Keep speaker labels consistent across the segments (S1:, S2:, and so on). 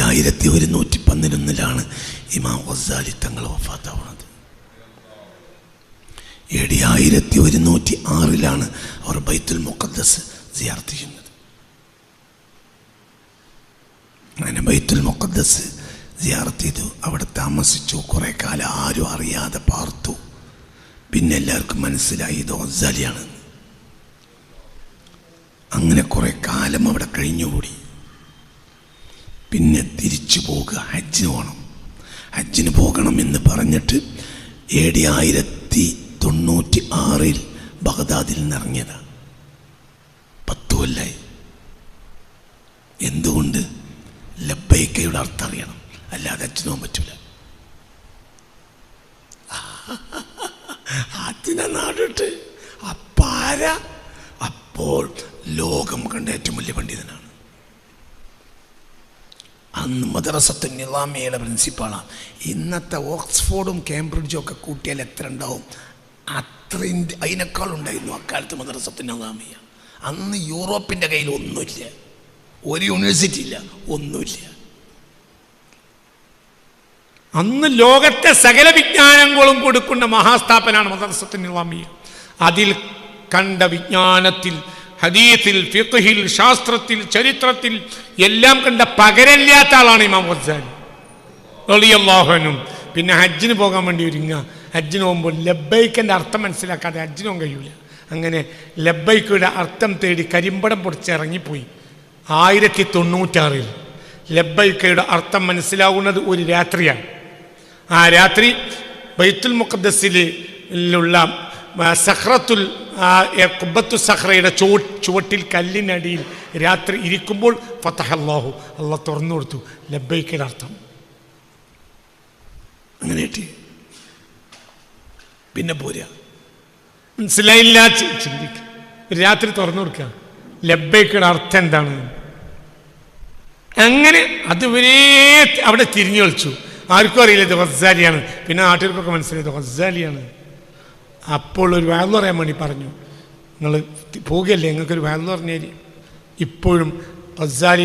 S1: ഏഴായിരത്തി ഒരുന്നൂറ്റി പതിനൊന്നിലാണ് ഇമാം വസാലി തങ്ങൾ വഫാത്താവുന്നത്. ഏഴായിരത്തി ഒരുന്നൂറ്റി ആറിലാണ് അവർ ബൈത്തുൽ മുഖദ്ദസ് സിയാർത്ത് ചെയ്യുന്നത്. അങ്ങനെ ബൈത്തുൽ മുഖദ്ദസ് സിയാർത്ത് ചെയ്തു. അവിടെ താമസിച്ചു. കുറേ കാലം ആരും അറിയാതെ പാർത്തു. പിന്നെ എല്ലാവർക്കും മനസ്സിലായി ഇത് ഒസാലിയാണ് അങ്ങനെ കുറേ കാലം അവിടെ കഴിഞ്ഞുകൂടി. പിന്നെ തിരിച്ചു പോകുക ഹജ്ജിന് പോകണം ഹജ്ജിന് പോകണം എന്ന് പറഞ്ഞിട്ട് ഡി ആയിരത്തി തൊണ്ണൂറ്റി ആറിൽ ബഗ്ദാദിൽ നിന്ന് ഇറങ്ങിയതാണ് പത്തു കൊല്ലായി. എന്തുകൊണ്ട്? ലബൈക്കയുടെ അർത്ഥം അറിയണം. അല്ലാതെ പോകാൻ പറ്റൂല. അതിനെ നാടിട്ട്. അപ്പാര. അപ്പോൾ ലോകം കണ്ട ഏറ്റവും വലിയ പണ്ഡിതനാണ്. അന്ന് മദ്രസത്തു നിലാമിയുടെ പ്രിൻസിപ്പാളാണ് ഇന്നത്തെ ഓക്സ്ഫോർഡും കേംബ്രിഡ്ജും ഒക്കെ കൂട്ടിയാൽ എത്ര ഉണ്ടാവും? അത്രയും അതിനേക്കാൾ ഉണ്ടായിരുന്നു അക്കാലത്ത് മദ്രസത്തു നിലാമിയ. അന്ന് യൂറോപ്പിന്റെ കയ്യിൽ ഒന്നുമില്ല. ഒരു യൂണിവേഴ്സിറ്റി ഇല്ല. ഒന്നുമില്ല.
S2: അന്ന് ലോകത്തെ സകല വിജ്ഞാനങ്ങളും കൊടുക്കുന്ന മഹാസ്ഥാപനാണ് മദ്രസത്തു നിളാമിയ അതിൽ കണ്ട വിജ്ഞാനത്തിൽ ഹദീത്തിൽ ഫിഖ്ഹിൽ ശാസ്ത്രത്തിൽ ചരിത്രത്തിൽ എല്ലാം കണ്ട പകരല്ലാത്ത ആളാണ് ഇമാം ഗസാലി റളിയല്ലാഹുനും പിന്നെ ഹജ്ജിന് പോകാൻ വേണ്ടി ഒരുങ്ങുക. ഹജ്ജിന് പോകുമ്പോൾ ലബ്ബൈക്കിന്റെ അർത്ഥം മനസ്സിലാക്കാതെ ഹജ്ജിന് കഴിയൂല. അങ്ങനെ ലബ്ബൈക്കയുടെ അർത്ഥം തേടി കരിമ്പടം പൊടിച്ച് ഇറങ്ങിപ്പോയി. ആയിരത്തി തൊണ്ണൂറ്റാറിൽ ലബ്ബൈക്കയുടെ അർത്ഥം മനസ്സിലാവുന്നത് ഒരു രാത്രിയാണ്. ആ രാത്രി ബൈത്തുൽ മുഖദ്സിലുള്ള സഹ്റത്തുൽ കുബത്തു സഹ്റയുടെ ചുവ ചുവട്ടിൽ കല്ലിനടിയിൽ രാത്രി ഇരിക്കുമ്പോൾ ഫത്തഹല്ലാഹു അള്ളാഹ് തുറന്നു കൊടുത്തു. ലബൈക്കിനർത്ഥം അർത്ഥം
S1: അങ്ങനെ പിന്നെ പോരാ.
S2: മനസ്സിലായില്ല ചിന്തിക്കുക ചിന്തിക്ക്. രാത്രി തുറന്നു കൊടുക്കുക ലബൈക്കിയുടെ അർത്ഥം എന്താണ്? അങ്ങനെ അതുവരെ അവിടെ തിരിഞ്ഞു കളിച്ചു. ആർക്കും അറിയില്ല ഇത് ഹസ്സാലിയാണ് പിന്നെ നാട്ടുകാർക്കൊക്കെ മനസ്സിലായത് ഗസാലിയാണ് അപ്പോൾ ഒരു വാഴ്ന്നു പറയാൻ വേണ്ടി പറഞ്ഞു. നിങ്ങൾ പോകുകയല്ലേ? നിങ്ങൾക്കൊരു വാഴ്ന്നു പറഞ്ഞാൽ ഇപ്പോഴും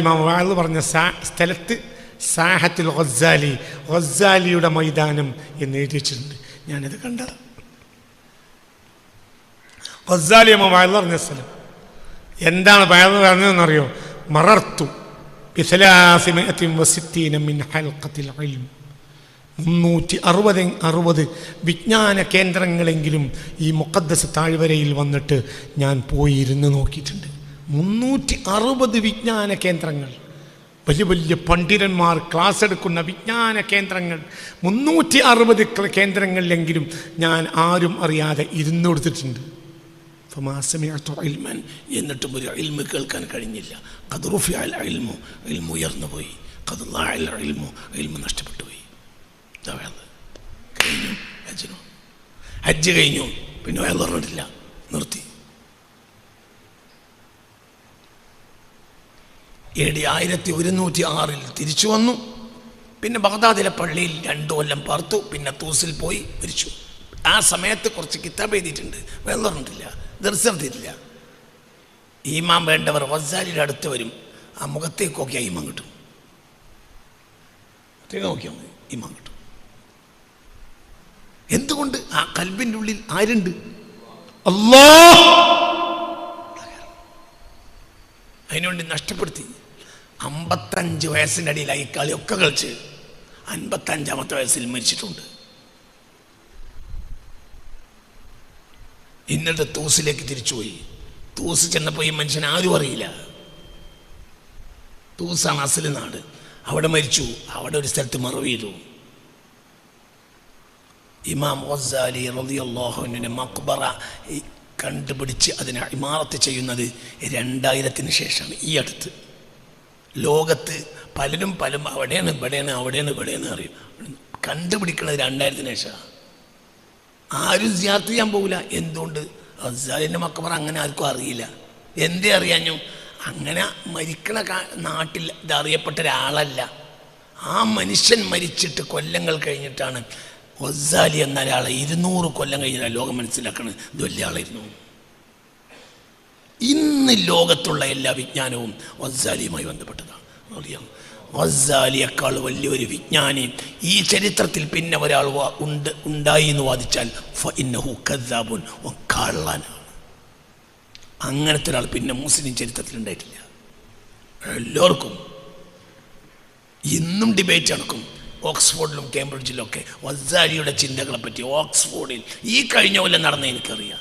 S2: മാമ വാഴ്ന്നു പറഞ്ഞ സാ സ്ഥലത്ത് സാഹത്തിൽ ഒസാലി ഒസാലിയുടെ മൈതാനം എന്ന് എഴുതി വെച്ചിട്ടുണ്ട്. ഞാനത് കണ്ടത്. ഒസാലി അമ്മ വാഴ്ന്നു പറഞ്ഞ സ്ഥലം. എന്താണ് വാഴ്ന്നു പറഞ്ഞതെന്നറിയോ? മറർത്തു. ബിസലാസിമയത്തിൻ വസിത്തീന മിൻ ഹൽഖത്തിൽ ഇൽം മുന്നൂറ്റി അറുപത് അറുപത് വിജ്ഞാന കേന്ദ്രങ്ങളെങ്കിലും ഈ മുക്കദ്ദസ് താഴ്വരയിൽ വന്നിട്ട് ഞാൻ പോയി ഇരുന്ന് നോക്കിയിട്ടുണ്ട്. മുന്നൂറ്റി അറുപത് വിജ്ഞാന കേന്ദ്രങ്ങൾ. വലിയ വലിയ പണ്ഡിതന്മാർ ക്ലാസ് എടുക്കുന്ന വിജ്ഞാന കേന്ദ്രങ്ങൾ. മുന്നൂറ്റി അറുപത് കേന്ദ്രങ്ങളിലെങ്കിലും ഞാൻ ആരും അറിയാതെ ഇരുന്ന് കൊടുത്തിട്ടുണ്ട്.
S1: ഇൽമൻ എന്നിട്ടും ഒരു ഇൽമ് കേൾക്കാൻ കഴിഞ്ഞില്ല. കതുറുഫിയാൽ ഇൽമു ഉയർന്നു പോയി അൽ ഇൽമു ഇൽമു നഷ്ടപ്പെട്ടു കഴിഞ്ഞു. ഹജ്ജിനു ഹജ്ജ് കഴിഞ്ഞു. പിന്നെ അയാൾ പറഞ്ഞിട്ടില്ല. നിർത്തി. ഏഴ് ആയിരത്തി ഒരുന്നൂറ്റി ആറിൽ തിരിച്ചു വന്നു. പിന്നെ ബഗ്ദാദിലെ പള്ളിയിൽ രണ്ടു കൊല്ലം പാർത്തു. പിന്നെ തൂസിൽ പോയി മരിച്ചു. ആ സമയത്ത് കുറച്ച് കിതാബ് എഴുതിയിട്ടുണ്ട്. വേറെ ദർശനം നടത്തിയിട്ടില്ല ഈമാൻ വേണ്ടവർ വസാലിയുടെ അടുത്ത് വരും. ആ മുഖത്തേക്കൊക്കെ ഈമാം കിട്ടും. നോക്കിയാൽ മതി. ഈമാൻ കിട്ടും. എന്തുകൊണ്ട് ആ കൽബിന്റെ ഉള്ളിൽ ആരുണ്ട്?
S2: അല്ലാ
S1: അതിനുവേണ്ടി നഷ്ടപ്പെടുത്തി. അമ്പത്തഞ്ച് വയസ്സിന്റെ അടിയിലായി കളിയൊക്കെ കളിച്ച്. അൻപത്തഞ്ചാമത്തെ വയസ്സിൽ മരിച്ചിട്ടുണ്ട്. എന്നിട്ട് തൂസിലേക്ക് തിരിച്ചുപോയി തൂസ് ചെന്നപ്പോൾ ഈ മനുഷ്യൻ ആരും അറിയില്ല. തൂസാണ് അസൽ നാട്. അവിടെ മരിച്ചു. അവിടെ ഒരു സ്ഥലത്ത് മറവ് ചെയ്തു. ഇമാം വസാലി റളിയല്ലാഹുവിന്റെ മക്ബറ കണ്ടുപിടിച്ച് അതിനെ ഇമാറത്ത് ചെയ്യുന്നത് രണ്ടായിരത്തിന് ശേഷമാണ് ഈ അടുത്ത്. ലോകത്ത് പലരും പലരും അവിടെയാണ് ഇവിടെയാണ് അവിടെയാണ് ഇവിടെയാണ് അറിയും. കണ്ടുപിടിക്കുന്നത് രണ്ടായിരത്തിന് ശേഷമാണ്. ആരും സിയാർത്ത് ചെയ്യാൻ പോകില്ല എന്തുകൊണ്ട്? അസാലിന്റെ മക്കബറ അങ്ങനെ ആർക്കും അറിയില്ല. എന്തേ അറിയാഞ്ഞു? അങ്ങനെ മരിക്കണ നാട്ടിൽ ഇതറിയപ്പെട്ട ഒരാളല്ല. ആ മനുഷ്യൻ മരിച്ചിട്ട് കൊല്ലങ്ങൾ കഴിഞ്ഞിട്ടാണ് ഒസാലി എന്ന ഒരാളെ ഇരുന്നൂറ് കൊല്ലം കഴിഞ്ഞാൽ ലോകം മനസ്സിലാക്കുന്നത് വലിയ ആളായിരുന്നു. ഇന്ന് ലോകത്തുള്ള എല്ലാ വിജ്ഞാനവും ഒസാലിയുമായി ബന്ധപ്പെട്ടതാണ്. അറിയാം ഒസാലിയേക്കാൾ വലിയൊരു വിജ്ഞാനി ഈ ചരിത്രത്തിൽ പിന്നെ ഒരാൾ ഉണ്ട് ഉണ്ടായി എന്ന് വാദിച്ചാൽ ഫഇന്നഹു അങ്ങനത്തെ ഒരാൾ പിന്നെ മുസ്ലിം ചരിത്രത്തിൽ ഉണ്ടായിട്ടില്ല. എല്ലാവർക്കും ഇന്നും ഡിബേറ്റ് നടക്കും. ഓക്സ്ഫോർഡിലും കേംബ്രിഡ്ജിലും ഒക്കെ വസാരിയുടെ ചിന്തകളെ പറ്റി ഓക്സ്ഫോർഡിൽ ഈ കഴിഞ്ഞ കൊല്ലം നടന്ന എനിക്കറിയാം.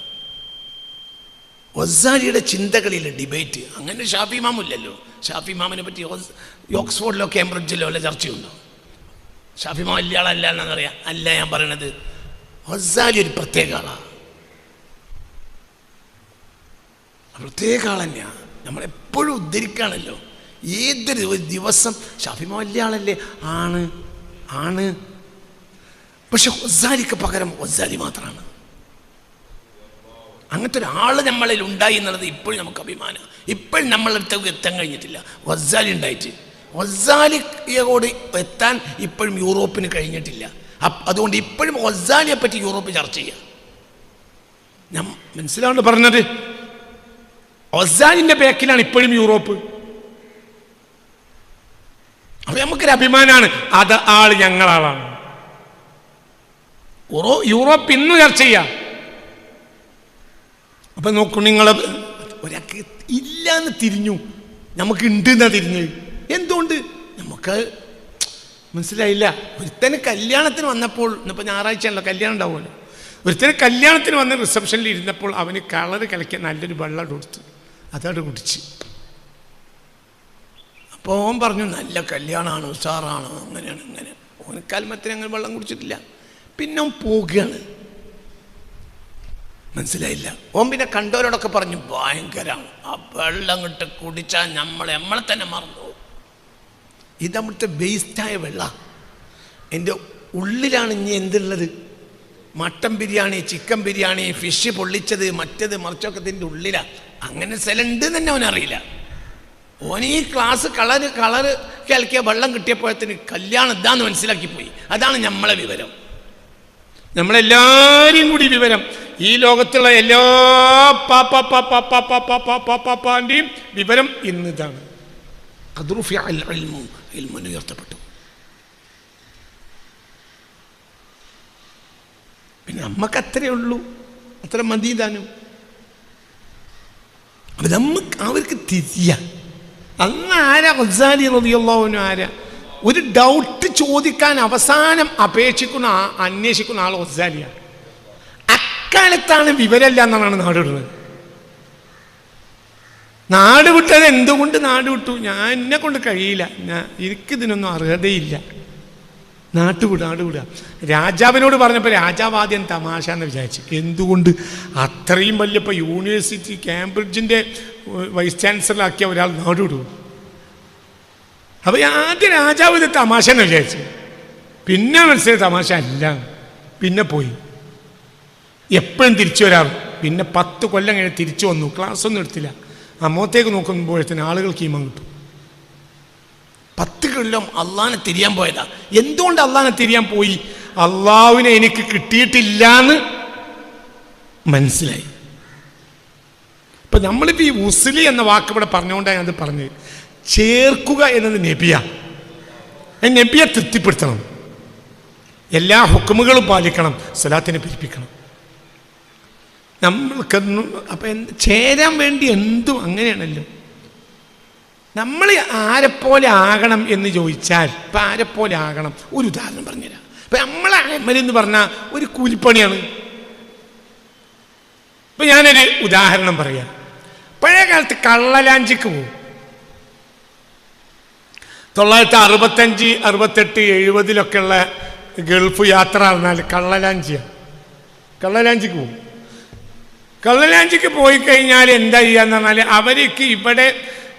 S1: വസാരിയുടെ ചിന്തകളിലെ ഡിബേറ്റ് അങ്ങനെ ഷാഫി മാമില്ലല്ലോ ഷാഫി മാമിനെ പറ്റി ഓക്സ്ഫോർഡിലോ കേംബ്രിഡ്ജിലോ അല്ല ചർച്ചയുണ്ടോ? ഷാഫി മാം വലിയ ആളല്ല എന്നറിയാം. അല്ല ഞാൻ പറയണത് വസാരി ഒരു പ്രത്യേക ആളാണ് പ്രത്യേക ആൾ തന്നെയാണ് നമ്മളെപ്പോഴും ഉദ്ധരിക്കുകയാണല്ലോ. ഏതൊരു ദിവസം ഷാഫിമ വലിയ ആളല്ലേ? ആണ്. ആണ്. പക്ഷെ ഹൊസാരിക്ക് പകരം ഹൊസാരി മാത്രമാണ്. അങ്ങനത്തെ ഒരാൾ നമ്മളിൽ ഉണ്ടായി എന്നുള്ളത് ഇപ്പോഴും നമുക്ക് അഭിമാനം. ഇപ്പോഴും നമ്മളടുത്തേക്ക് എത്താൻ കഴിഞ്ഞിട്ടില്ല. വസാലി ഉണ്ടായിട്ട്. വസാലിയോട് എത്താൻ ഇപ്പോഴും യൂറോപ്പിന് കഴിഞ്ഞിട്ടില്ല. അതുകൊണ്ട് ഇപ്പോഴും വസാലിയെ പറ്റി യൂറോപ്പ് ചർച്ച ചെയ്യുക ഞാൻ മനസ്സിലാവുന്നു പറഞ്ഞത്? ഒസാലിന്റെ ബാക്കിലാണ് ഇപ്പോഴും യൂറോപ്പ്. അപ്പൊ നമുക്കൊരു അഭിമാനമാണ് അത് ആൾ ഞങ്ങളാളാണ്. യൂറോ യൂറോപ്പ് ഇന്ന് ചർച്ച ചെയ്യാം. അപ്പൊ നോക്കൂ നിങ്ങൾ ഒരാൾക്ക് ഇല്ലാന്ന് തിരിഞ്ഞു. നമുക്ക് ഉണ്ട് എന്നാ തിരിഞ്ഞ്. എന്തുകൊണ്ട്? നമുക്ക് മനസ്സിലായില്ല. ഒരുത്തന് കല്യാണത്തിന് വന്നപ്പോൾ ഇന്നിപ്പോൾ ഞായറാഴ്ചയാണല്ലോ കല്യാണം ഉണ്ടാവുമല്ലോ. ഒരുത്തന് കല്യാണത്തിന് വന്ന് റിസപ്ഷനിൽ ഇരുന്നപ്പോൾ അവന് കളർ കലക്കിയ നല്ലൊരു വെള്ളം കൊടുത്തു. അതവിടെ കുടിച്ച്. അപ്പോൾ ഓൻ പറഞ്ഞു നല്ല കല്യാണമാണ് ഉഷാറാണ്. അങ്ങനെയാണ് ഇങ്ങനെ ഓൻ കാൽമത്തിന് അങ്ങനെ വെള്ളം കുടിച്ചിട്ടില്ല. പിന്നെ ഓൻ പോകുകയാണ് മനസ്സിലായില്ല. ഓൻ പിന്നെ കണ്ടവരോടൊക്കെ പറഞ്ഞു ഭയങ്കരമാണ് ആ വെള്ളം കിട്ട് കുടിച്ചാൽ നമ്മൾ നമ്മളെ തന്നെ മറന്നു. ഇത് അവിടുത്തെ വേസ്റ്റായ വെള്ള. എന്റെ ഉള്ളിലാണ് ഇനി എന്തുള്ളത്? Mutton biryani chicken biryani fish പൊള്ളിച്ചത് മറ്റത് മറിച്ചൊക്കെ ഇതിന്റെ ഉള്ളിലാണ് അങ്ങനെ സ്ഥലമുണ്ട് തന്നെ അവനറിയില്ല. ഓനീ ക്ലാസ് കളറ് കളറ് കേൾക്കിയ വെള്ളം കിട്ടിയപ്പോഴത്തിന് കല്യാണം ഇതാന്ന് മനസ്സിലാക്കിപ്പോയി അതാണ് നമ്മളെ വിവരം നമ്മളെല്ലാവരും കൂടി വിവരം ഈ ലോകത്തുള്ള എല്ലാ പാപ്പ വിവരം ഇന്നിതാണ് കദ്റുഫി ഉയർത്തപ്പെട്ടു പിന്നെ നമുക്ക് അത്രേ ഉള്ളൂ അത്ര മതി ഇതാനും അപ്പം നമുക്ക് അവർക്ക് തിരിയാ അന്ന് ആരാ ഗസാലി റതിയുള്ളവനും ആരാ? ഒരു ഡൗട്ട് ചോദിക്കാൻ അവസാനം അപേക്ഷിക്കുന്ന അന്വേഷിക്കുന്ന ആൾ ഗസാലിയാണ് അക്കാലത്താണ് വിവരമില്ല എന്നാണ് നാട് വിടുന്നത് നാട് വിട്ടത് എന്തുകൊണ്ട് നാട് വിട്ടു? ഞാൻ എന്നെ കൊണ്ട് കഴിയില്ല. ഞാൻ എനിക്കിതിനൊന്നും അർഹതയില്ല. നാട്ടുവിടുക നാടുവിടുക രാജാവിനോട് പറഞ്ഞപ്പോൾ രാജാവ് ആദ്യം തമാശ എന്ന് വിചാരിച്ചു. എന്തുകൊണ്ട്? അത്രയും വലിയ ഇപ്പോൾ യൂണിവേഴ്സിറ്റി കാംബ്രിഡ്ജിന്റെ വൈസ് ചാൻസലറാക്കിയ ഒരാൾ നാടുവിടും അപ്പോൾ ആദ്യം രാജാവ് ഇത് തമാശ എന്ന് വിചാരിച്ചു. പിന്നെ മനസ്സിലായി തമാശ അല്ല. പിന്നെ പോയി. എപ്പോഴും തിരിച്ചു വരാം പിന്നെ പത്ത് കൊല്ലം കഴിഞ്ഞ് തിരിച്ചു വന്നു. ക്ലാസ് ഒന്നും എടുത്തില്ല. അമ്മത്തേക്ക് നോക്കുമ്പോഴത്തേന് ആളുകൾക്ക് ഈമം കിട്ടും. പത്ത് കൊല്ലം അള്ളാനെ തിരിയാൻ പോയതാ. എന്തുകൊണ്ട് അള്ളാനെ തിരിയാൻ പോയി? അള്ളാവിനെ എനിക്ക് കിട്ടിയിട്ടില്ല എന്ന് മനസ്സിലായി. ഇപ്പൊ നമ്മളിപ്പോ ഈ ഉസ്ലി എന്ന വാക്ക് ഇവിടെ പറഞ്ഞുകൊണ്ടാണ് അത് പറഞ്ഞത്. ചേർക്കുക എന്നത് നബിയ. നബിയെ തൃപ്തിപ്പെടുത്തണം. എല്ലാ ഹുക്കുമുകളും പാലിക്കണം സ്വലാത്തിനെ പിരിപ്പിക്കണം നമ്മൾക്കൊന്നും അപ്പം എന്ത് ചേരാൻ വേണ്ടി എന്തും അങ്ങനെയാണല്ലോ. നമ്മൾ ആരെപ്പോലെ ആകണം എന്ന് ചോദിച്ചാൽ ഇപ്പം ആരെപ്പോലെ ആകണം? ഒരു ഉദാഹരണം പറഞ്ഞുതരാം. ഇപ്പം നമ്മളെ അമൽ എന്ന് പറഞ്ഞാൽ ഒരു കൂലിപ്പണിയാണ്. ഇപ്പം ഞാനൊരു ഉദാഹരണം പറയാം. പഴയ കാലത്ത് കള്ളലാഞ്ചിക്ക് പോകും തൊള്ളായിരത്തി അറുപത്തഞ്ച് അറുപത്തെട്ട് എഴുപതിലൊക്കെയുള്ള ഗൾഫ് യാത്ര പറഞ്ഞാൽ കള്ളലാഞ്ചിയാണ് കള്ളലാഞ്ചിക്ക് പോകും കള്ളലാഞ്ചിക്ക് പോയി കഴിഞ്ഞാൽ എന്താ ചെയ്യാന്ന് പറഞ്ഞാൽ അവർക്ക് ഇവിടെ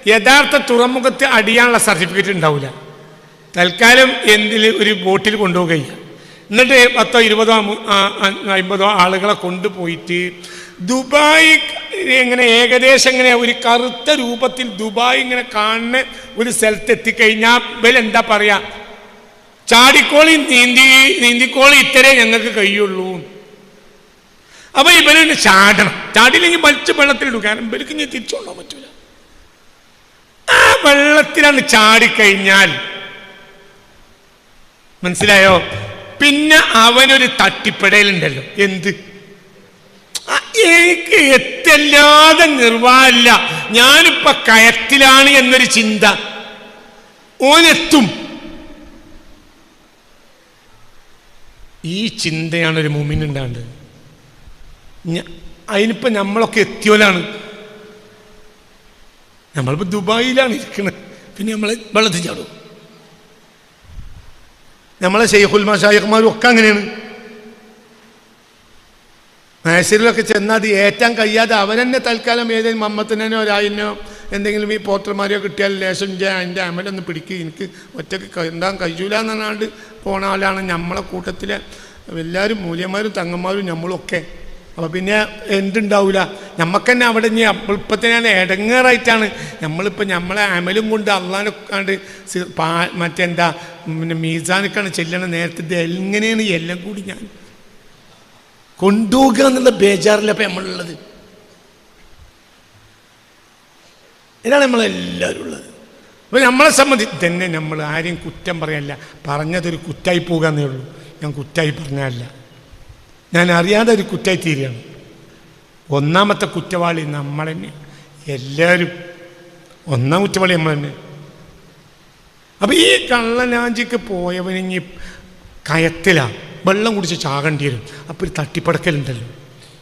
S1: യഥാർത്ഥ തുറമുഖത്ത് അടിയാനുള്ള സർട്ടിഫിക്കറ്റ് ഉണ്ടാവില്ല. തൽക്കാലം എന്തിൽ ഒരു ബോട്ടിൽ കൊണ്ടുപോകുക എന്നിട്ട് പത്തോ ഇരുപതോ അമ്പതോ ആളുകളെ കൊണ്ടുപോയിട്ട് ദുബായ് ഇങ്ങനെ ഏകദേശം ഇങ്ങനെ ഒരു കറുത്ത രൂപത്തിൽ ദുബായ് ഇങ്ങനെ കാണുന്ന ഒരു സ്ഥലത്ത് എത്തിക്കഴിഞ്ഞാൽ എന്താ പറയാ? ചാടിക്കോളി നീന്തി നീന്തിക്കോളി ഇത്രേ ഞങ്ങൾക്ക് കഴിയുള്ളൂ. അപ്പൊ ഇവനെ ചാടണം. ചാടിയില്ലെങ്കിൽ വലിച്ച് വെള്ളത്തിലിടും കാരണം ഇവർക്ക് ഇനി തിരിച്ചോളാൻ പറ്റൂല. ആ വെള്ളത്തിലാണ് ചാടിക്കഴിഞ്ഞാൽ
S2: മനസ്സിലായോ? പിന്നെ അവനൊരു തട്ടിപ്പെടലുണ്ടല്ലോ എന്ത്? എനിക്ക് എത്തല്ലാതെ നിർവാഹമില്ല. ഞാനിപ്പോ കയത്തിലാണ് എന്നൊരു ചിന്ത. ഓനെത്തും. ഈ ചിന്തയാണ് ഒരു മുമിനുണ്ടാണ്ട് അതിനിപ്പോ നമ്മളൊക്കെ എത്തിയോലാണ്. നമ്മളിപ്പോ ദുബായിലാണ് ഇരിക്കുന്നത് പിന്നെ നമ്മളെ വെള്ളത്തിൽ ചാടും. നമ്മളെ ഷെയ്ഖുൽ മഷായിഖ്മാരും ഒക്കെ അങ്ങനെയാണ്. മേശരിലൊക്കെ ചെന്നാൽ അത് ഏറ്റാൻ കഴിയാതെ അവരെന്നെ തൽക്കാലം ഏതെങ്കിലും മമ്മത്തിനോ ഒരായിനോ എന്തെങ്കിലും ഈ പോത്രന്മാരെയോ കിട്ടിയാൽ ലേശം ചെയ്യാൻ അതിന്റെ അമലൊന്ന് പിടിക്കുക എനിക്ക് ഒറ്റയ്ക്ക് എന്താ കഴിയൂല പോണ ആളാണ് നമ്മളെ കൂട്ടത്തിലെ. എല്ലാവരും മൂല്യന്മാരും തങ്ങന്മാരും നമ്മളൊക്കെ അപ്പോൾ പിന്നെ എന്തുണ്ടാവില്ല നമുക്ക് തന്നെ അവിടെ ഇനി ഇപ്പത്തിനാണ് ഇടങ്ങേറായിട്ടാണ് നമ്മളിപ്പോൾ നമ്മളെ അമലും കൊണ്ട് അള്ളാനെ കണ്ട് മറ്റേ മറ്റെന്താ പിന്നെ മീസാനൊക്കെയാണ് ചെല്ലണ നേരത്തെ എങ്ങനെയാണ് എല്ലാം കൂടി ഞാൻ കൊണ്ടുപോകുക എന്നുള്ള ബേജാറില്ല അപ്പൊ നമ്മളുള്ളത്. ഇതാണ് നമ്മളെല്ലാവരും ഉള്ളത്. അപ്പോൾ നമ്മളെ സംബന്ധിച്ച് തന്നെ നമ്മൾ ആരെയും കുറ്റം പറയല്ല. പറഞ്ഞതൊരു കുറ്റായി പോകാന്നേ ഉള്ളൂ. ഞാൻ കുറ്റായി പറഞ്ഞല്ല ഞാൻ അറിയാതെ ഒരു കുറ്റായി തീരുകയാണ്. ഒന്നാമത്തെ കുറ്റവാളി നമ്മൾ തന്നെ. എല്ലാവരും ഒന്നാം കുറ്റവാളി നമ്മൾ തന്നെ. അപ്പൊ ഈ കള്ളനാഞ്ചിക്ക് പോയവനിങ്ങി കയത്തിലാ. വെള്ളം കുടിച്ച് ചാകേണ്ടി വരും അപ്പോൾ ഒരു തട്ടിപ്പടക്കലുണ്ടല്ലോ.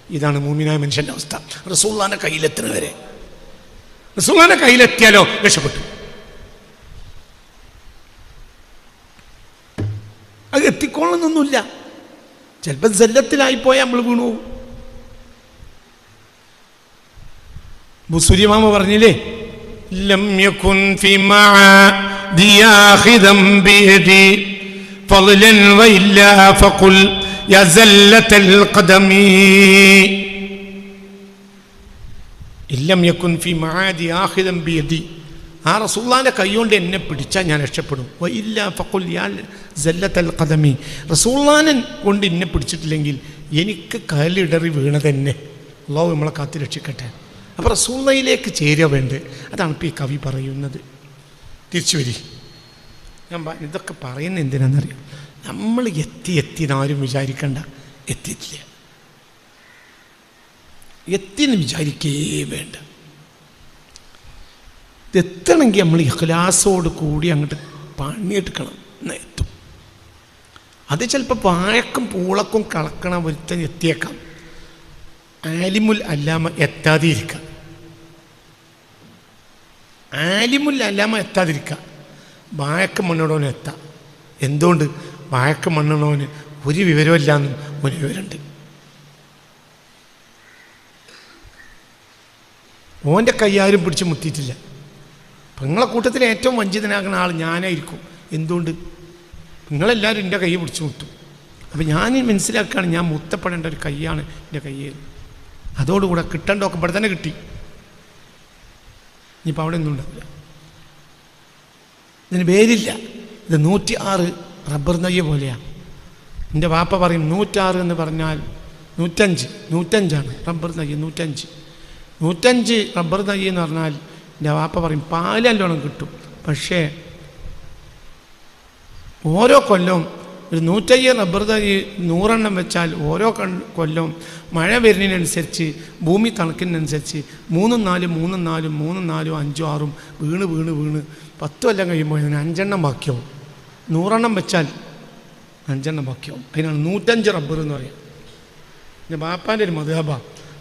S2: ഇതാണ് മൂമിനായ മനുഷ്യന്റെ അവസ്ഥ. റസൂള്ളാന്റെ കയ്യിലെത്തുന്ന വരെ. റസൂള്ളാന്റെ കയ്യിലെത്തിയാലോ? രക്ഷപ്പെട്ടു. അത് എത്തിക്കൊള്ളുന്നൊന്നുമില്ല ചിലപ്പോൾ ജല്ലത്തിലായിപ്പോയാൽ നമ്മൾ വീണു പോകും. പറഞ്ഞില്ലേ? ലം യകുൻ ഫി ദിയാഹിദം ആഖിദം ബിയദി وإلا فقل ഫഖുൽ زلة القدم ഖദമി. ഇല്ലം യകുൻ ഫി معادي آخذا بيدي ആ റസൂള്ളാന്റെ കൈകൊണ്ട് എന്നെ പിടിച്ചാൽ ഞാൻ രക്ഷപ്പെടും. ഇല്ല ഫഖുൽ യാ ജല്ലത്തൽ ഖദമി. റസൂള്ളാനൻ കൊണ്ട് എന്നെ പിടിച്ചിട്ടില്ലെങ്കിൽ എനിക്ക് കലിടറി വീണ തന്നെ അള്ളാഹു നമ്മളെ കാത്തി രക്ഷിക്കട്ടെ. അപ്പോൾ റസൂള്ളയിലേക്ക് ചേരുക വേണ്ടത്. അതാണ് ഇപ്പോൾ ഈ കവി പറയുന്നത്. തിരിച്ചു വരി. ഞാൻ ഇതൊക്കെ പറയുന്നത് എന്തിനാണെന്നറിയാം? നമ്മൾ എത്തി എത്തി ആരും വിചാരിക്കണ്ട. എത്തിയിട്ടില്ല. എത്തിന്ന് വിചാരിക്കേ വേണ്ട. ഇതെത്തണമെങ്കിൽ നമ്മൾ ഇഖ്ലാസോട് കൂടി അങ്ങോട്ട് പണിയെടുക്കണം. എന്നാൽ എത്തും. അത് ചിലപ്പോൾ വാഴക്കും പൂളക്കും കളക്കണ ഒരുത്തൻ എത്തിയേക്കാം. ആലിമുൽ അല്ലാമ എത്താതിരിക്കാം. ആലിമുൽ അല്ലാമ എത്താതിരിക്കുക വാഴക്ക് മണ്ണോടോന് എത്താം. എന്തുകൊണ്ട്? വാഴക്ക് മണ്ണണോന് ഒരു വിവരമില്ലാന്നും ഒരു വിവരമുണ്ട് ഓന്റെ കൈയാരും പിടിച്ച് മുത്തിയിട്ടില്ല. നിങ്ങളെ കൂട്ടത്തിൽ ഏറ്റവും വഞ്ചിതനാകുന്ന ആൾ ഞാനായിരിക്കും. എന്തുകൊണ്ട്? നിങ്ങളെല്ലാവരും എന്റെ കൈ പിടിച്ച് മുത്തും. അപ്പം ഞാൻ മനസ്സിലാക്കുകയാണ് ഞാൻ മുത്തപ്പെടേണ്ട ഒരു കൈയാണ് എന്റെ കയ്യിൽ. അതോടുകൂടെ കിട്ടേണ്ടതൊക്കെ ഇവിടെ തന്നെ കിട്ടി. ഇനിയിപ്പോൾ അവിടെ ഒന്നും ഉണ്ടാവില്ല. ഇതിന് വേരില്ല ഇത് നൂറ്റി ആറ് റബ്ബർ നെയ്യ പോലെയാണ് എന്റെ വാപ്പ പറയും നൂറ്റാറ് എന്ന് പറഞ്ഞാൽ നൂറ്റഞ്ച് നൂറ്റഞ്ചാണ് റബ്ബർ നെയ്യ് നൂറ്റഞ്ച്. നൂറ്റഞ്ച് റബ്ബർ നെയ്യ് എന്ന് പറഞ്ഞാൽ എന്റെ വാപ്പ പറയും പാൽ നല്ലോണം കിട്ടും. പക്ഷേ ഓരോ കൊല്ലവും ഒരു നൂറ്റയ്യ റബ്ബർ തൈ നൂറെണ്ണം വെച്ചാൽ ഓരോ കൊല്ലവും മഴ വരുന്നതിനനുസരിച്ച് ഭൂമി തണുക്കുന്നതിനനുസരിച്ച് മൂന്നും നാലും മൂന്നും നാലും മൂന്നും നാലും അഞ്ചും ആറും വീണ് വീണ് വീണ് പത്ത് കൊല്ലം കഴിയുമ്പോൾ ഇതിന് അഞ്ചെണ്ണം ബാക്കിയാവും നൂറെണ്ണം വെച്ചാൽ അഞ്ചെണ്ണം ബാക്കിയാവും അതിനാണ് നൂറ്റഞ്ച് റബ്ബർ എന്ന് പറയാം എന്റെ ബാപ്പാന്റെ ഒരു മധുഹബ.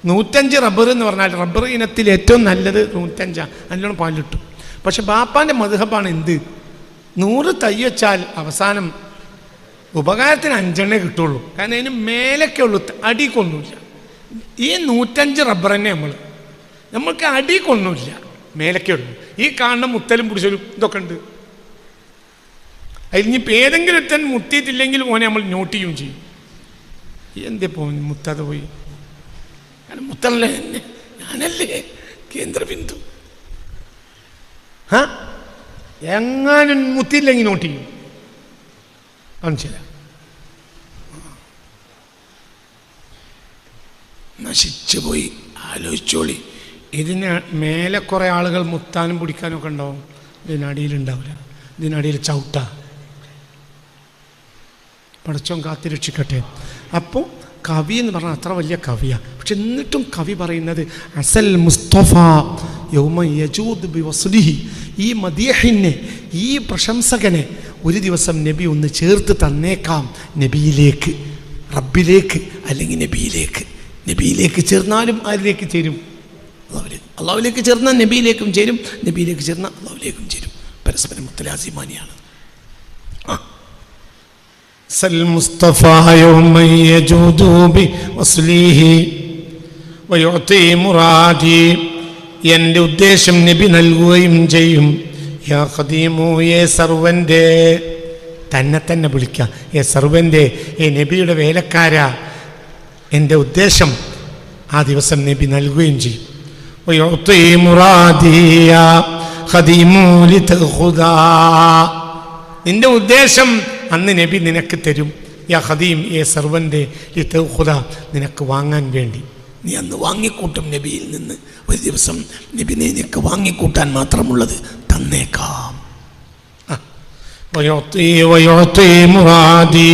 S2: നൂറ്റഞ്ച് റബ്ബർ എന്ന് പറഞ്ഞാൽ റബ്ബർ ഇനത്തിൽ ഏറ്റവും നല്ലത് നൂറ്റഞ്ചാണ് നല്ലോണം പാലിട്ടു. പക്ഷെ ബാപ്പാന്റെ മധുഹബാണ് എന്ത്? നൂറ് തൈ വെച്ചാൽ അവസാനം ഉപകാരത്തിന് അഞ്ചെണ്ണേ കിട്ടുള്ളൂ. കാരണം അതിന് മേലൊക്കെ ഉള്ളൂ കൊന്നൂല്ല ഈ നൂറ്റഞ്ച് റബ്ബർ തന്നെ നമ്മൾ നമ്മൾക്ക് അടിക്കൊന്നുമില്ല മേലൊക്കെ ഈ കാണുന്ന മുത്തലും പിടിച്ചലും ഇതൊക്കെ ഉണ്ട് അതിൽ ഇനിയിപ്പോൾ ഏതെങ്കിലും ഒരുത്തൻ മുത്തിയിട്ടില്ലെങ്കിൽ മോനെ നമ്മൾ നോട്ട് ചെയ്യും ചെയ്യും. എന്തേ പോ മുത്താതെ പോയി? ഞാൻ മുത്തല്ലേ? എന്നെ ഞാനല്ലേ? കേന്ദ്രബിന്ദു. ആ എങ്ങാനും മുത്തിയില്ലെങ്കിൽ നോട്ട് ചെയ്യും. മനസ്സില നശിച്ചു പോയി ആലോചിച്ചോളി. ഇതിന് മേലെ കുറേ ആളുകൾ മുത്താനും പിടിക്കാനും ഒക്കെ ഉണ്ടാവും ഇതിനടിയിലുണ്ടാവില്ല ഇതിനടിയിൽ ചവിട്ട. പടച്ചോൻ കാത്തിരക്ഷിക്കട്ടെ അപ്പോൾ കവി എന്ന് പറഞ്ഞാൽ അത്ര വലിയ കവിയാണ് പക്ഷെ എന്നിട്ടും കവി പറയുന്നത് അസൽ മുസ്തഫ യൗമ യജൂദ് ബി വസുലിഹി ഈ മദീഹിനെ ഈ പ്രശംസകനെ ഒരു ദിവസം നബി ഒന്ന് ചേർത്ത് തന്നേക്കാം. നബിയിലേക്ക് റബ്ബിലേക്ക് അല്ലെങ്കിൽ നബിയിലേക്ക്. നബിയിലേക്ക് ചേർന്നാലും ആരിലേക്ക് ചേരും. അള്ളാഹുലേക്ക് അള്ളാഹുലേക്ക് ചേർന്നാൽ നബിയിലേക്കും ചേരും നബിയിലേക്ക് ചേർന്നാൽ അള്ളാഹുലേക്കും ചേരും പരസ്പരം മുത്തലാസിമാനിയാണ് المصطفى يوم يجود بوصله ويعطي مرادي എൻ്റെ ഉദ്ദേശം നബി നൽകുകയും ചെയ്യും യാ ഖദീമു ഏ സർവൻ്റെ തന്നെ തന്നെ വിളിക്കാം ഏ സർവൻ്റെ ഏ നബിയുടെ വേലക്കാരാ എൻ്റെ ഉദ്ദേശം ആ ദിവസം നബി നൽകുകയും ചെയ്യും ويعطي مرادي يا خديم لتأخذا നിന്റെ ഉദ്ദേശം അന്ന് നബി നിനക്ക് തരും യാ ഖദീം ഏ സർവൻ്റെ ലിത്തഹുദ നിനക്ക് വാങ്ങാൻ വേണ്ടി
S1: നീ അന്ന് വാങ്ങിക്കൂട്ടും നബിയിൽ നിന്ന് ഒരു ദിവസം നബി നിനക്ക് വാങ്ങിക്കൂട്ടാൻ മാത്രമുള്ളത് തന്നേക്കാം
S2: വയുഅത്തി വയുഅത്തി മുറാദി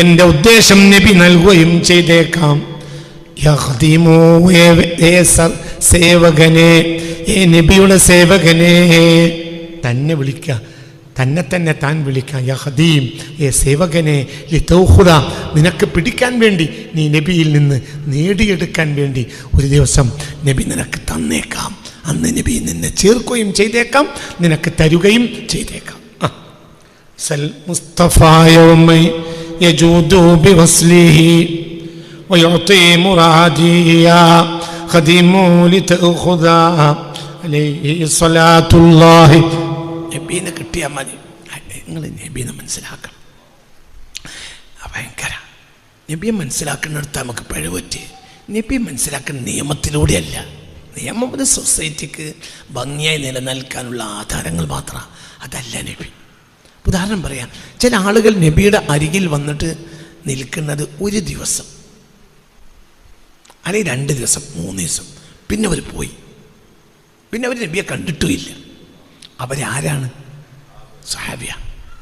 S2: എൻ്റെ ഉദ്ദേശം നബി നൽകുകയും ചെയ്തേക്കാം യാ ഖദീമു ഏ ഏ സർ സേവകനെ ഏ നബിയുടെ സേവകനെ തന്നെ വിളിക്കുക തന്നെ തന്നെ താൻ വിളിക്കാം യാ ഖദീം ഏ സേവകനെ ലിതൗഖുദ നിനക്ക് പിടിക്കാൻ വേണ്ടി നീ നബിയിൽ നിന്ന് നേടിയെടുക്കാൻ വേണ്ടി ഒരു ദിവസം നബി നിനക്ക് തന്നേക്കാം അന്ന് നബി നിന്നെ ചേർക്കുകയും ചെയ്തേക്കാം നിനക്ക് തരുകയും ചെയ്തേക്കാം ആ സൽ മുസ്തഫ യൗമ യജൂദു ബിവസ്ലിഹി ويعطي مرادي يا خديم لتأخذا عليه صلاة الله
S1: നബീനെ കിട്ടിയാൽ മതി നിങ്ങൾ നബീനെ മനസ്സിലാക്കണം ആ, ഭയങ്കര നബിയെ മനസ്സിലാക്കുന്നിടത്ത് നമുക്ക് പിഴവറ്റ് നബിയെ മനസ്സിലാക്കുന്ന നിയമത്തിലൂടെയല്ല നിയമം ഒരു സൊസൈറ്റിക്ക് ഭംഗിയായി നിലനിൽക്കാനുള്ള ആധാരങ്ങൾ മാത്രമാണ് അതല്ല നബി ഉദാഹരണം പറയാം ചില ആളുകൾ നബിയുടെ അരികിൽ വന്നിട്ട് നിൽക്കുന്നത് ഒരു ദിവസം അല്ലെങ്കിൽ രണ്ട് ദിവസം മൂന്ന് ദിവസം. പിന്നെ അവർ പോയി. പിന്നെ അവർ നബിയെ കണ്ടിട്ടുമില്ല. അവരാരാണ് സഹാബിയ.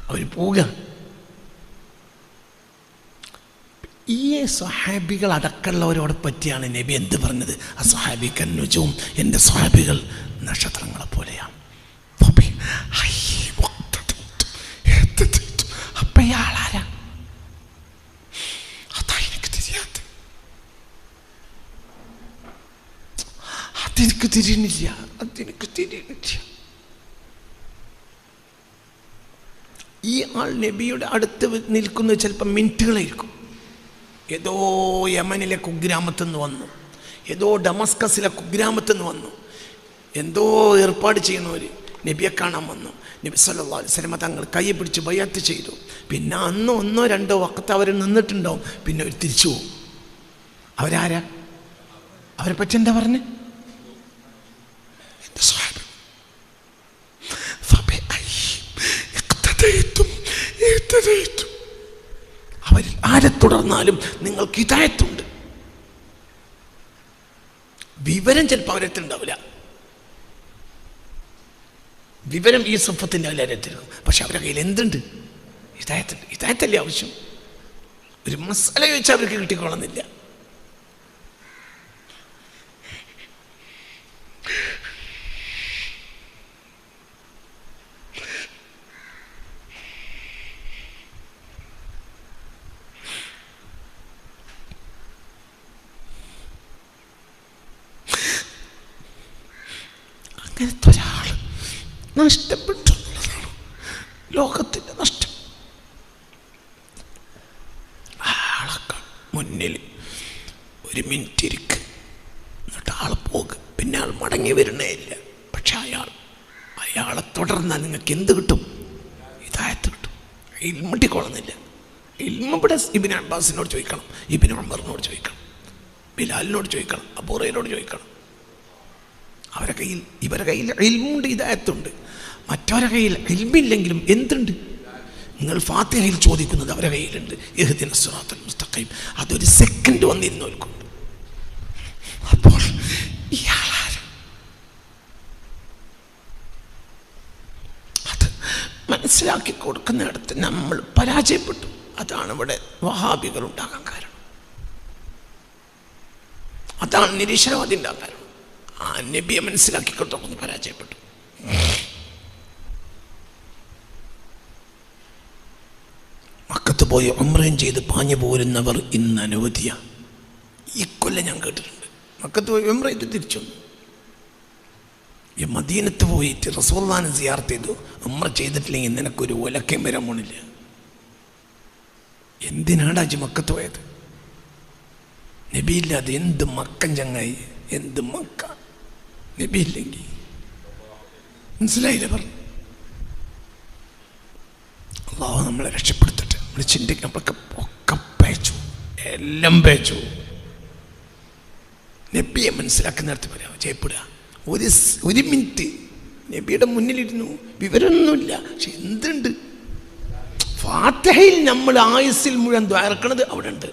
S1: അവർ പോവുക. ഈ സഹാബികൾ അടക്കമുള്ളവരോട് പറ്റിയാണ് നബി എന്ത് പറഞ്ഞത്? ആ സഹാബി കന്നുജവും എന്റെ സഹാബികൾ നക്ഷത്രങ്ങളെ പോലെയാണ് ഫബി, ഹൈ, മുഖ്തദത്ത്, എത്തദത്ത്. അപ്പൊ ഇയാളാരാ അതാ എനിക്ക് തിരിയാത്ത അതെനിക്ക് തിരിഞ്ഞില്ല അതെനിക്ക് തിരിഞ്ഞില്ല ഈ ആൾ നബിയുടെ അടുത്ത് നിൽക്കുന്നത് ചിലപ്പോൾ മിനിറ്റുകളായിരിക്കും. ഏതോ യമനിലെ കുഗ്രാമത്തു നിന്ന് വന്നു. ഏതോ ഡമസ്കസിലെ കുഗ്രാമത്തു നിന്ന് വന്നു. എന്തോ ഏർപ്പാട് ചെയ്യുന്നവർ നബിയെ കാണാൻ വന്നു. നബി അലൈഹി വസല്ലം തങ്ങൾ കൈ പിടിച്ച് ബയ്യത്ത് ചെയ്തു. പിന്നെ അന്ന് ഒന്നോ രണ്ടോ വക്കത്ത് അവർ നിന്നിട്ടുണ്ടാവും. പിന്നെ അവർ തിരിച്ചു പോകും. അവരാരാ? അവരെ പറ്റി എന്താ പറഞ്ഞ്? എന്റെ സാഹിബ് അവരിൽ ആരെ തുടർന്നാലും നിങ്ങൾക്ക് ഇതായത്തുണ്ട് വിവരം ചിലപ്പോൾ അവരത്തിൽ ഉണ്ടാവില്ല. വിവരം ഈ സ്വപ്നത്തിന്റെ അവരത്തിരുന്നു പക്ഷെ അവരുടെ കയ്യിൽ എന്തുണ്ട്? ഇതായത്തുണ്ട് ഇതായത്തല്ലേ ആവശ്യം? ഒരു മസാല ചോദിച്ചാൽ അവർക്ക് കിട്ടിക്കൊള്ളുന്നില്ല നഷ്ടപ്പെട്ടു. ലോകത്തിന്റെ നഷ്ടം. ആളൊക്കെ മുന്നിൽ ഒരു മിനിറ്റ് ഇരിക്ക്. എന്നിട്ട് ആൾ പോകും പിന്നെ ആൾ മടങ്ങി വരണേ ഇല്ല. പക്ഷെ അയാൾ അയാളെ തുടർന്നാൽ നിങ്ങൾക്ക് എന്ത് കിട്ടും? ഇതായത്ത് കിട്ടും. ഇൽമട്ടിക്കൊള്ളുന്നില്ല ഇൽമ ഇവിടെ ഇബിൻ അബ്ബാസിനോട് ചോദിക്കണം. ഇബിൻ ഉമറിനോട് ചോദിക്കണം. ബിലാലിനോട് ചോദിക്കണം. അബൂറയിനോട് ചോദിക്കണം. അവരുടെ കയ്യിൽ ഇവരുടെ കയ്യിൽ ഇൽമുണ്ട് ഇതായത്തുണ്ട് മറ്റവരുടെ കയ്യിൽ ഇൽമില്ലെങ്കിലും എന്തുണ്ട്? നിങ്ങൾ ഫാത്തിഹയിൽ ചോദിക്കുന്നത് അവരുടെ കയ്യിലുണ്ട്. ഇഹ്ദിന സുറാത്തുൽ മുസ്തഖീം. അതൊരു സെക്കൻഡ് വന്നിരുന്നവർക്കുണ്ട് അപ്പോൾ അത് മനസ്സിലാക്കി കൊടുക്കുന്നിടത്ത് നമ്മൾ പരാജയപ്പെട്ടു. അതാണ് ഇവിടെ വഹാബികൾ ഉണ്ടാകാൻ കാരണം. അതാണ് നിരീശ്വരവാദി ഉണ്ടാകാൻ കാരണം. ആ നബിയെ മനസ്സിലാക്കി മനസ്സിലാക്കിക്കൊണ്ടൊന്ന് പരാജയപ്പെട്ടു മക്കത്ത് പോയി ഉമ്രയും ചെയ്ത് പാഞ്ഞു പോരുന്നവർ ഇന്ന് അനവധിയാണ് ഈ കൊല്ലം ഞാൻ കേട്ടിട്ടുണ്ട്. മക്കത്ത് പോയി ഉമ്ര ചെയ്ത് തിരിച്ചു മദീനത്ത് പോയിട്ട് റസൂർദാനം സിയാർത്ത് ചെയ്തു. ഉമ്ര ചെയ്തിട്ടില്ലെങ്കിൽ നിനക്കൊരു ഒലക്കയും വരാൻ പോണില്ല. എന്തിനാണ് അജ് മക്കത്ത് പോയത്? നബിയില്ലാതെ എന്ത് മക്കൻ ചങ്ങായി? എന്ത് മക്ക? നബിയില്ലെങ്കിൽ. മനസ്സിലായില്ല പറഞ്ഞു? അള്ളാഹു നമ്മളെ രക്ഷപ്പെടുത്തട്ടെ നമ്മൾ ചിന്തിക്കും നമ്മളൊക്കെ ഒക്കെ പേച്ചു. എല്ലാം പേച്ചു. നബിയെ മനസ്സിലാക്കുന്നിടത്ത് പറയാം ജയപ്പെടുക. ഒരു ഒരു മിനിറ്റ്. നബിയുടെ മുന്നിലിരുന്നു. വിവരമൊന്നുമില്ല. പക്ഷെ എന്തുണ്ട്? ഫാത്തഹയിൽ നമ്മൾ ആയുസിൽ മുഴുവൻ ദ്വാരക്കണത് അവിടെ ഉണ്ട്.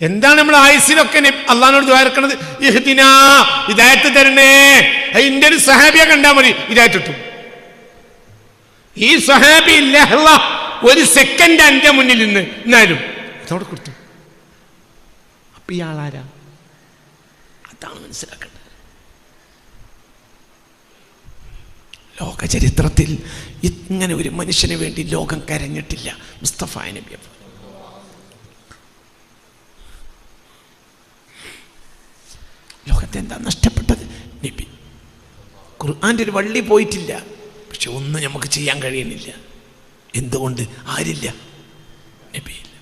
S2: എന്താണ് നമ്മൾ ആയുസിലൊക്കെ അള്ളഹാനോട് ദ്വാരക്കണത് ഇഹ്ദിനാ ഹിദായത്ത് തരണേ. അതിന്റെ ഒരു സഹാബിയെ കണ്ടാൽ മതി. ഇതായിട്ടിട്ടു ഈ സഹാബി ലഹ്ല ഒരു സെക്കൻഡ് എന്റെ മുന്നിൽ നിന്ന് എന്നാലും അതോടെ കൊടുത്തു. അപ്പൊ ആരാ
S1: അതാണ് മനസ്സിലാക്കേണ്ടത്. ലോക ചരിത്രത്തിൽ ഇങ്ങനെ ഒരു മനുഷ്യന് വേണ്ടി ലോകം കരഞ്ഞിട്ടില്ല മുസ്തഫ നബി. ലോകത്തെ എന്താ നഷ്ടപ്പെട്ടത്? നബി. ഖുർആന്റെ ഒരു വള്ളി പോയിട്ടില്ല. പക്ഷെ ഒന്നും നമുക്ക് ചെയ്യാൻ കഴിയുന്നില്ല. എന്തുകൊണ്ട്? ആരില്ല. നബിയില്ല.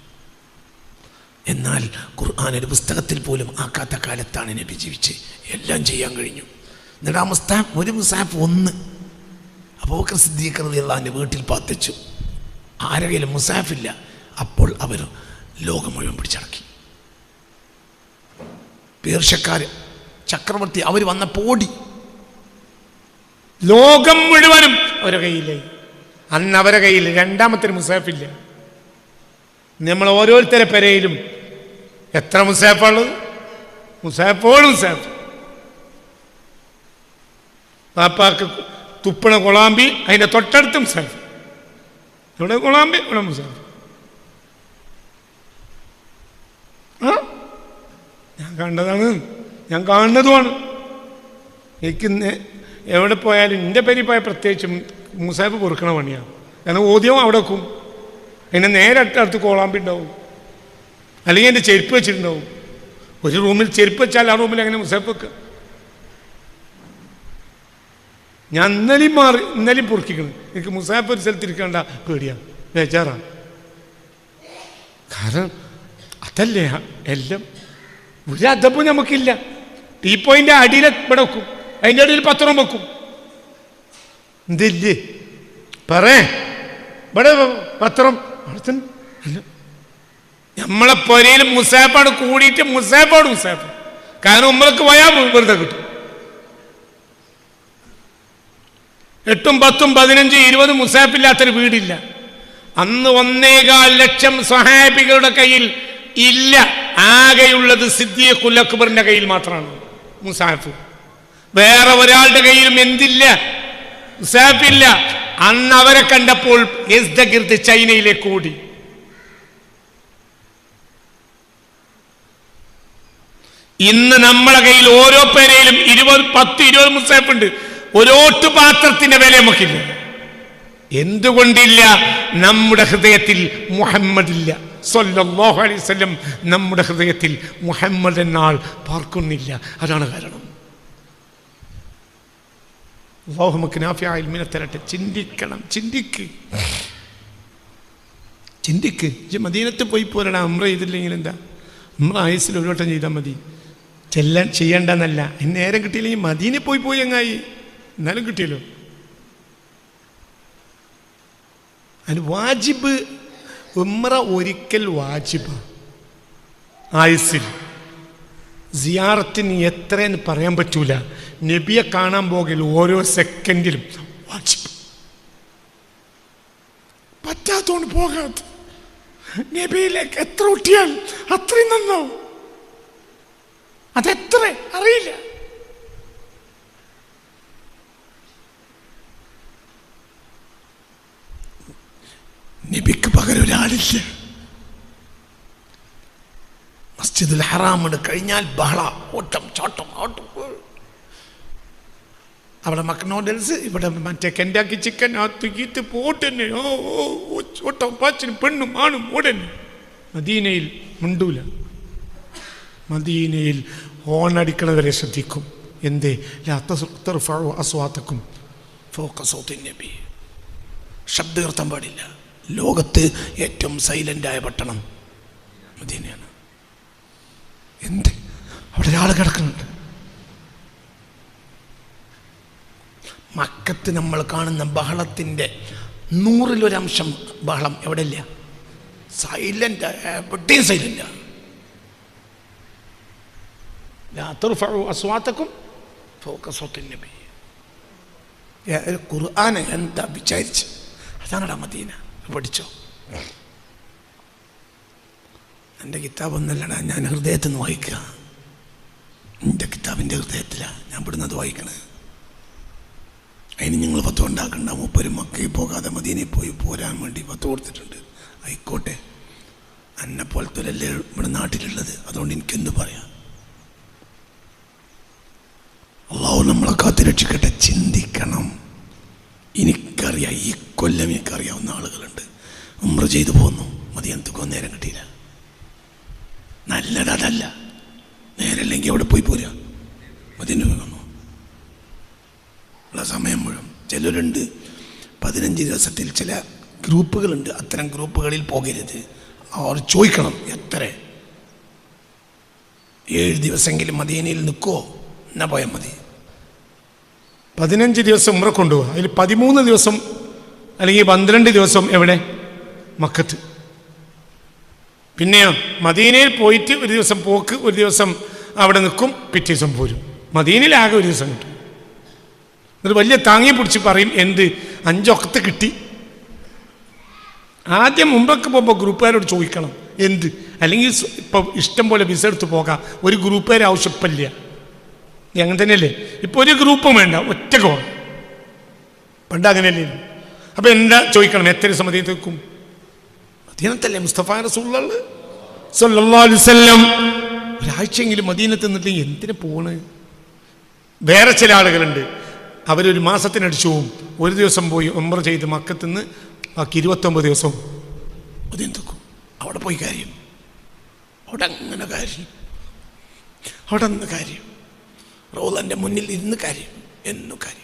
S1: എന്നാൽ ഖുർആൻ ഒരു പുസ്തകത്തിൽ പോലും ആക്കാത്ത കാലത്താണ് നബി ജീവിച്ച്. എല്ലാം ചെയ്യാൻ കഴിഞ്ഞു. എന്നിട്ട് ആ മുസ്താഫ് ഒരു മുസാഫ് ഒന്ന്. അബൂബക്കർ സിദ്ദീഖ് എന്റെ വീട്ടിൽ പാത്തിച്ചു. ആരെങ്കിലും മുസാഫില്ല അപ്പോൾ അവർ ലോകം മുഴുവൻ പിടിച്ചടക്കി പേർഷ്യക്കാർ ചക്രവർത്തി അവർ വന്ന ഓടി.
S2: ലോകം മുഴുവനും അവരുടെ കയ്യിലായി. അന്ന് അവരുടെ കയ്യിൽ രണ്ടാമത്തെ മുസാഫില്ല. നമ്മൾ ഓരോരുത്തരെ പെരയിലും എത്ര മുസാഫുള്ളത് മുസാഫോളും മുസാഫ്. പാപ്പാക്ക് തുപ്പണ കൊളാമ്പി അതിന്റെ തൊട്ടടുത്ത് മുസാഫ്. ഇവിടെ കൊളാമ്പി? ഇവിടെ മുസാഫ്. ഞാൻ കണ്ടതാണ്. ഞാൻ കാണുന്നതുമാണ്. എനിക്ക് എവിടെ പോയാലും എന്റെ പേരിൽ പോയാൽ പ്രത്യേകിച്ചും മൂസാബ് പൊറുക്കണ പണിയാണ്. കാരണം ഓദ്യം അവിടെ വെക്കും. എന്നെ നേരെ അടുത്തടുത്ത് കോളാമ്പി ഉണ്ടാവും. അല്ലെങ്കിൽ എന്റെ ചെരുപ്പ് വെച്ചിട്ടുണ്ടാവും. ഒരു റൂമിൽ ചെരുപ്പ് വെച്ചാൽ ആ റൂമിൽ അങ്ങനെ മുസാഫ് വെക്കുക ഞാൻ ഇന്നലെയും മാറി ഇന്നലെയും പൊറുക്കിക്കണം. എനിക്ക് മുസാഫ് ഒരു സ്ഥലത്ത് ഇരിക്കേണ്ട പേടിയാണ് ബേജാറാണ് കാരണം അതല്ലേ എല്ലാം ഒരു അതപ്പും നമുക്കില്ല. ടീ പോയിന്റ് അടിയിൽ ഇവിടെ വെക്കും. അതിന്റെ ഇടയിൽ പത്രം വെക്കും. എന്തില്ലേ? പറേ ഇവിടെ പത്രം. നമ്മളെ പൊരയിൽ മുസാഫാണ് കൂടിയിട്ട് മുസാഫാണ് മുസാഫ്. കാരണം ഉമ്മൾക്ക് പോയാൽ വെറുതെ കിട്ടും. എട്ടും പത്തും പതിനഞ്ചും ഇരുപതും മുസാഫില്ലാത്തൊരു വീടില്ല. അന്ന് ഒന്നേകാൽ ലക്ഷം സഹാബികളുടെ കയ്യിൽ ഇല്ല. ആകെയുള്ളത് സിദ്ദീഖുൽ അക്ബറിന്റെ കയ്യിൽ മാത്രമാണ്. മുസാഫ്. വേറെ ഒരാളുടെ കയ്യിലും എന്തില്ല? മുസാഫില്ല അന്ന് അവരെ കണ്ടപ്പോൾ യസ്ദഗിർദ് ചൈനയിലേക്ക് ഓടി. ഇന്ന് നമ്മളെ കയ്യിൽ ഓരോ പേരയിലും ഇരുപത് പത്ത് ഇരുപത് മുസാഫ് ഉണ്ട്. ഒരോട്ട് പാത്രത്തിന്റെ വില നമുക്കില്ല. എന്തുകൊണ്ടില്ല? നമ്മുടെ ഹൃദയത്തിൽ മുഹമ്മദ് ഇല്ല സല്ലല്ലാഹു അലൈഹി വസല്ലം നമ്മുടെ ഹൃദയത്തിൽ മുഹമ്മദ് എന്നാൾ പാർക്കുന്നില്ല. അതാണ് കാരണം. അള്ളാഹു നമുക്ക് നാഫിയായ ഇൽമിനെ തരട്ടെ. ചിന്തിക്കണം. ചിന്തിക്ക്. ചിന്തിക്ക്. മദീനത്ത് പോയി പോരടാ. അമ്ര ചെയ്തില്ലെങ്കിൽ എന്താ? അമ്ര ആയുസിൽ ഒരു വട്ടം ചെയ്താൽ മതി. ചെല്ലാൻ ചെയ്യണ്ടെന്നല്ല. അതിന് നേരം കിട്ടിയില്ലെങ്കിൽ മദീനെ പോയി പോയി അങ്ങായി എന്നാലും കിട്ടിയല്ലോ. അതിന് വാജിബ് ഉമ്ര ഒരിക്കൽ വാജിബ്. ആയുസിൽ സിയാറത്തിന് എത്രയെന്ന് പറയാൻ പറ്റൂല. നബിയെ കാണാൻ പോകൽ ഓരോ സെക്കൻഡിലും പറ്റാത്തോണ്ട് പോകാത്ത. നബിയിലേക്ക് എത്ര ഒട്ടിയാൽ അത്രയും നന്നാവും. അതെത്ര? അറിയില്ല.
S1: നബിക്ക് പകരം ഒരാളില്ല. മസ്ജിദുൽ ഹറാമിന് കഴിഞ്ഞാൽ ബഹള ഓട്ടം ചോട്ടം ഓട്ടം
S2: അവിടെ മക്നോഡൽസ് ഇവിടെ മറ്റേ കെൻഡാക്കി ചിക്കൻ ആ തുയ്യത്ത് പോട്ടന്നെ. ഓ ഓ പാച്ചിനും പെണ്ണും ആണും ഓടന്നെ. മദീനയിൽ മുണ്ടൂല. മദീനയിൽ ഹോണടിക്കണവരെ ശ്രദ്ധിക്കും. എന്തേ? അസ്വാത്തക്കും
S1: നബി. ശബ്ദം പാടില്ല. ലോകത്ത് ഏറ്റവും സൈലന്റായ പട്ടണം മദീനയാണ്. എന്ത്? അവിടെ ഒരാൾ കിടക്കുന്നുണ്ട്. മക്കത്ത് നമ്മൾ കാണുന്ന ബഹളത്തിന്റെ നൂറിലൊരംശം ബഹളം എവിടെയില്ല? സൈലന്റ് എവിടെയും
S2: തർഫഉ അസ്വാത്തക്കും
S1: ഫോക്ക സൗത്തിൻ നബി. ഏ, ഖുർആൻ എന്താ വിചാരിച്ച്? അതാണ് മദീന. പഠിച്ചോ. എന്റെ കിതാബൊന്നല്ലടാ ഞാൻ ഹൃദയത്തിൽ നിന്ന് വായിക്കുക എന്റെ കിതാബിന്റെ ഹൃദയത്തിലാണ് ഞാൻ ഇവിടുന്നത് വായിക്കണത്. അതിന് നിങ്ങൾ പത്ത് ഉണ്ടാക്കണ്ട മുപ്പരും മക്കയിൽ പോകാതെ മദീനയിൽ പോയി പോരാൻ വേണ്ടി പത്ത് കൊടുത്തിട്ടുണ്ട്. ആയിക്കോട്ടെ. എന്നെ പോലത്തെ ഇവിടെ നാട്ടിലുള്ളത്? അതുകൊണ്ട് എനിക്കെന്ത് പറയാം? അള്ളാഹു നമ്മളെ കാത്തുരക്ഷിക്കട്ടെ ചിന്തിക്കണം. എനിക്കറിയാം ഈ കൊല്ലം എനിക്കറിയാവുന്ന ആളുകളുണ്ട്. ഉമ്ര ചെയ്തു പോന്നു. മതിയനത്തൊക്കെ നേരം കിട്ടിയില്ല. നല്ലത് അതല്ല നേരല്ലെങ്കിൽ അവിടെ പോയി പോരാ. വന്നു ഉള്ള സമയം മുഴുവൻ. ചിലരുണ്ട് പതിനഞ്ച് ദിവസത്തിൽ ചില ഗ്രൂപ്പുകളുണ്ട്. അത്തരം ഗ്രൂപ്പുകളിൽ പോകരുത്. അവർ ചോദിക്കണം എത്ര? ഏഴ് ദിവസമെങ്കിലും മദീനയിൽ നിൽക്കുമോ എന്നാ പോയാൽ മതി.
S2: പതിനഞ്ച് ദിവസം ഉമ്ര കൊണ്ടുപോകുക അതിൽ പതിമൂന്ന് ദിവസം അല്ലെങ്കിൽ പന്ത്രണ്ട് ദിവസം എവിടെ? മക്കത്ത്. പിന്നെയോ മദീനയിൽ പോയിട്ട് ഒരു ദിവസം പോക്ക് ഒരു ദിവസം അവിടെ നിൽക്കും പിറ്റേ ദിവസം പോരും. മദീനയിലാകെ ഒരു ദിവസം കിട്ടും. എന്നിട്ട് വലിയ താങ്ങി പിടിച്ച് പറയും എന്ത് അഞ്ചൊക്കത്ത് കിട്ടി. ആദ്യം മുമ്പൊക്കെ പോകുമ്പോൾ ഗ്രൂപ്പുകാരോട് ചോദിക്കണം എന്ത്? അല്ലെങ്കിൽ ഇപ്പം ഇഷ്ടം പോലെ വിസ എടുത്ത് പോകാം ഒരു ഗ്രൂപ്പുകാർ ആവശ്യമില്ല നീ അങ്ങനെ തന്നെയല്ലേ? ഇപ്പോൾ ഒരു ഗ്രൂപ്പും വേണ്ട ഒറ്റയ്ക്ക് പോകണം. പണ്ട് അങ്ങനെയല്ലേ? അപ്പം എന്താ ചോദിക്കണം എത്ര സമയത്ത് നിൽക്കും? മദീനത്തല്ലേ മുസ്തഫ വസല്ലം. ഒരാഴ്ചയെങ്കിലും മദീനത്ത് നിന്നിട്ട് എന്തിനു പോണ്? വേറെ ചില ആളുകളുണ്ട്. അവരൊരു മാസത്തിനടിച്ചു പോവും. ഒരു ദിവസം പോയി ഒമ്പർ ചെയ്ത് മക്കത്തുനിന്ന് ബാക്കി ഇരുപത്തൊമ്പത് ദിവസവും
S1: മതിയന്തൊക്കും അവിടെ പോയി കാര്യം. അവിടെ അങ്ങനെ കാര്യം. അവിടെ നിന്ന് കാര്യം. റോളന്റെ മുന്നിൽ ഇരുന്ന് കാര്യം. എന്നു കാര്യം.